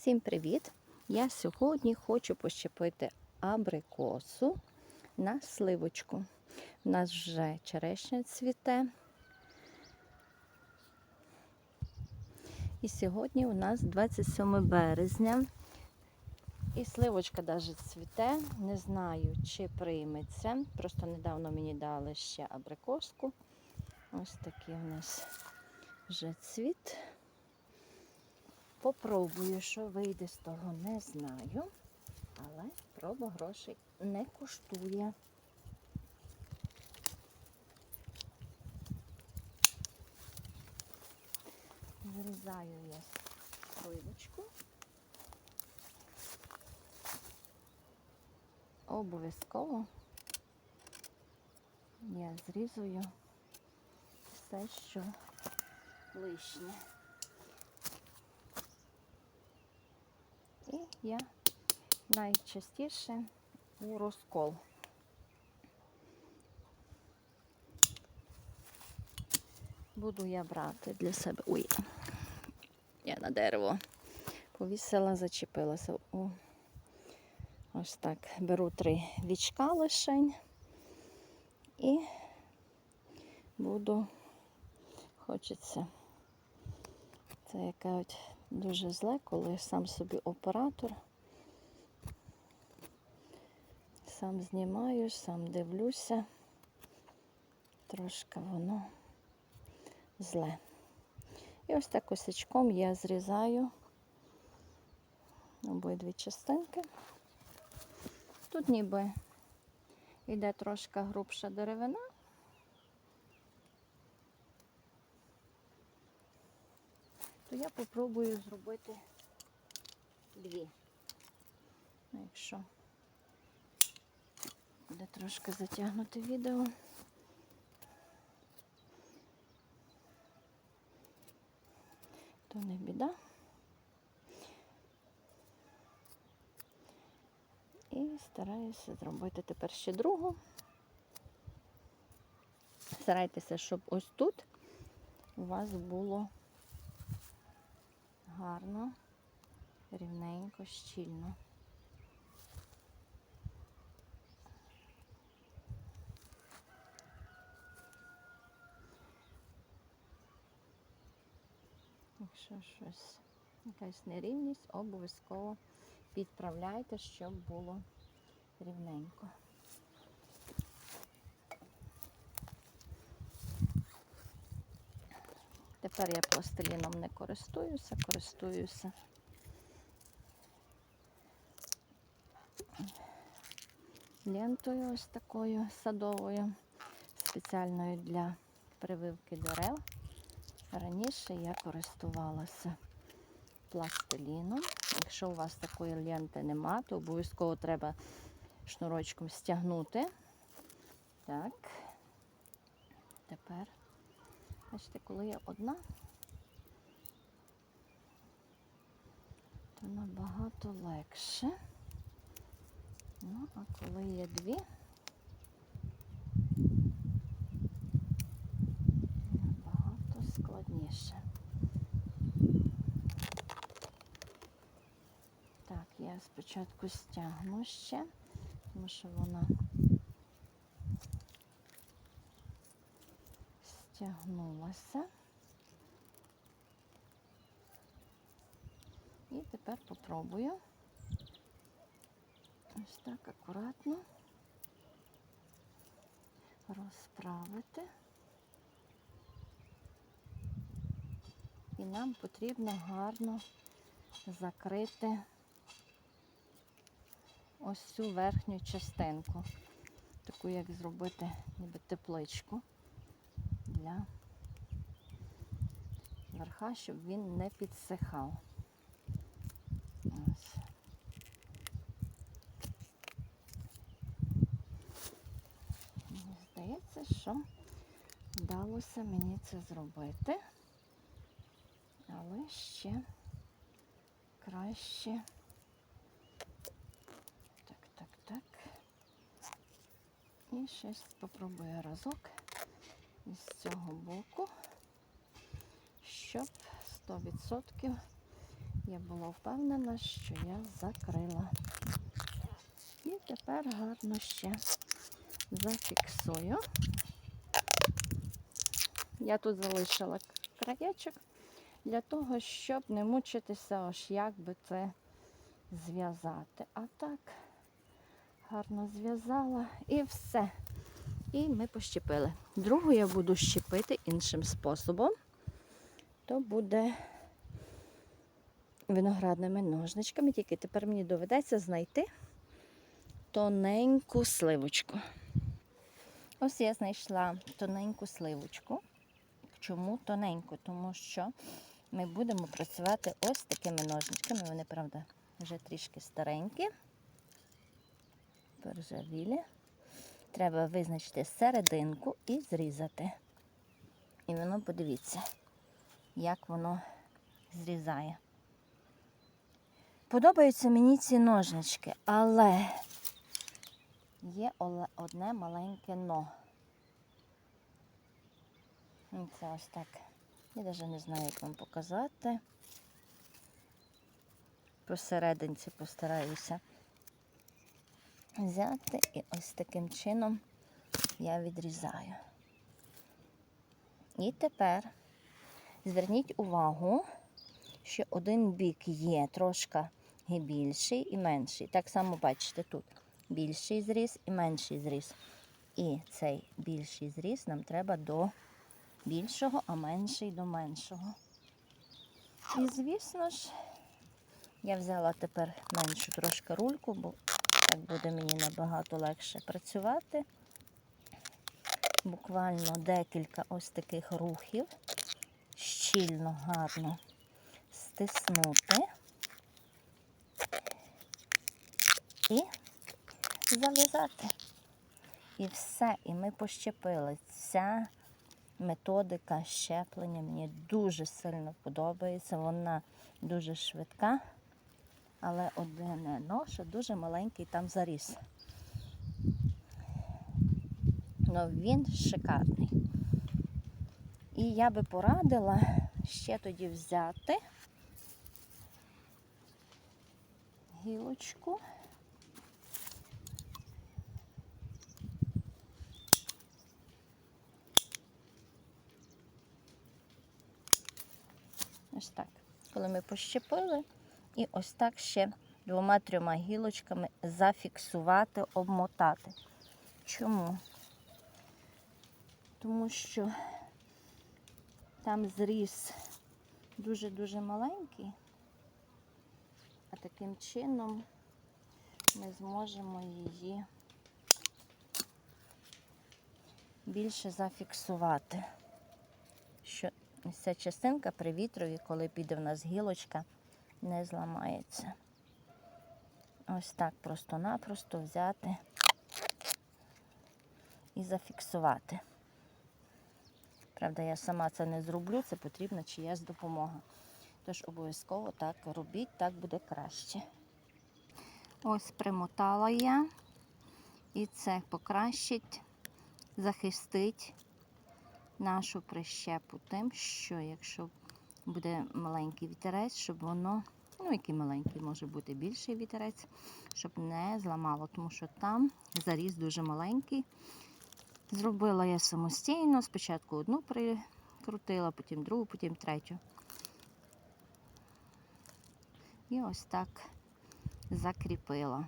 Всім привіт! Я сьогодні хочу пощепити абрикосу на сливочку. У нас вже черешня цвіте. І сьогодні у нас 27 березня. І сливочка навіть цвіте. Не знаю, чи прийметься. Просто недавно мені дали ще абрикоску. Ось такий у нас вже цвіт. Попробую, що вийде з того, не знаю. Але проба грошей не коштує. Вирізаю я сливочку. Обов'язково я зрізую все, що лишнє. Я найчастіше у розкол. Буду я брати для себе. Ой, я на дерево повісила, зачепилася. О, ось так. Беру три вічка лишень і буду, хочеться. Це яка от дуже зле, коли сам собі оператор. Сам знімаю, сам дивлюся. Трошки воно зле. І ось так косячком я зрізаю обидві частинки. Тут ніби йде трошки грубша деревина. То я попробую зробити дві. Ну, Якщо буде трошки затягнути відео. То не біда. І стараюся зробити тепер ще другу. Старайтеся, щоб ось тут у вас було гарно, рівненько, щільно. Якщо щось, якась нерівність, обов'язково підправляйте, щоб було рівненько. Тепер я пластиліном не користуюся, користуюся лентою ось такою садовою, спеціальною для прививки дерев. Раніше я користувалася пластиліном. Якщо у вас такої ленти нема, то обов'язково треба шнурочком стягнути. Так, тепер, бачите, коли я одна, то набагато легше. Ну, а коли є дві, набагато складніше. Так, я спочатку стягну ще, тому що вона стягнулася. І тепер попробую ось так акуратно розправити. І нам потрібно гарно закрити ось цю верхню частинку, таку як зробити ніби тепличку для верха, щоб він не підсихав. Ось. Мені здається, що вдалося мені це зробити, але ще краще. Так, так, так. І ще спробую разок із цього боку, щоб 100% Я була впевнена, що я закрила. І тепер гарно ще зафіксую. Я тут залишила краєчок для того, щоб не мучитися, аж як би це зв'язати. А так гарно зв'язала і все. І ми пощепили. Другу я буду щепити іншим способом. То буде виноградними ножничками, тільки тепер мені доведеться знайти тоненьку сливочку. Ось я знайшла тоненьку сливочку. Чому тоненьку? Тому що ми будемо працювати ось такими ножничками. Вони, правда, вже трішки старенькі, поржавілі. Треба визначити серединку і зрізати. І воно, подивіться, як воно зрізає. Подобаються мені ці ножнички, але є одне маленьке но. Це ось так. Я навіть не знаю, як вам показати. Посерединці постараюся взяти і ось таким чином я відрізаю. І тепер зверніть увагу, що один бік є трошки більший і менший. Так само бачите тут більший зріз і менший зріз. І цей більший зріз нам треба до більшого, а менший до меншого. І, звісно ж, я взяла тепер меншу трошки рульку, бо так буде мені набагато легше працювати. Буквально декілька ось таких рухів. Щільно, гарно стиснути і зав'язати. І все, і ми пощепили. Ця методика щеплення мені дуже сильно подобається. Вона дуже швидка, але один ноша дуже маленький там заріс. Ну він шикарний. І я би порадила ще тоді взяти гілочку. Ось так. Коли ми пощепили, і ось так ще двома-трьома гілочками зафіксувати, обмотати. Чому? Тому що там зріз дуже-дуже маленький, а таким чином ми зможемо її більше зафіксувати. Що ця частинка при вітрові, коли піде в нас гілочка, не зламається. Ось так просто-напросто взяти і зафіксувати. Правда, я сама це не зроблю, це потрібна чиясь допомога. Тож обов'язково так робіть, так буде краще. Ось примотала я, і це покращить, захистить нашу прищепу тим, що якщо буде маленький вітерець, щоб воно, ну який маленький, може бути більший вітерець, щоб не зламало, тому що там заріз дуже маленький. Зробила я самостійно, спочатку одну прикрутила, потім другу, потім третю. І ось так закріпила.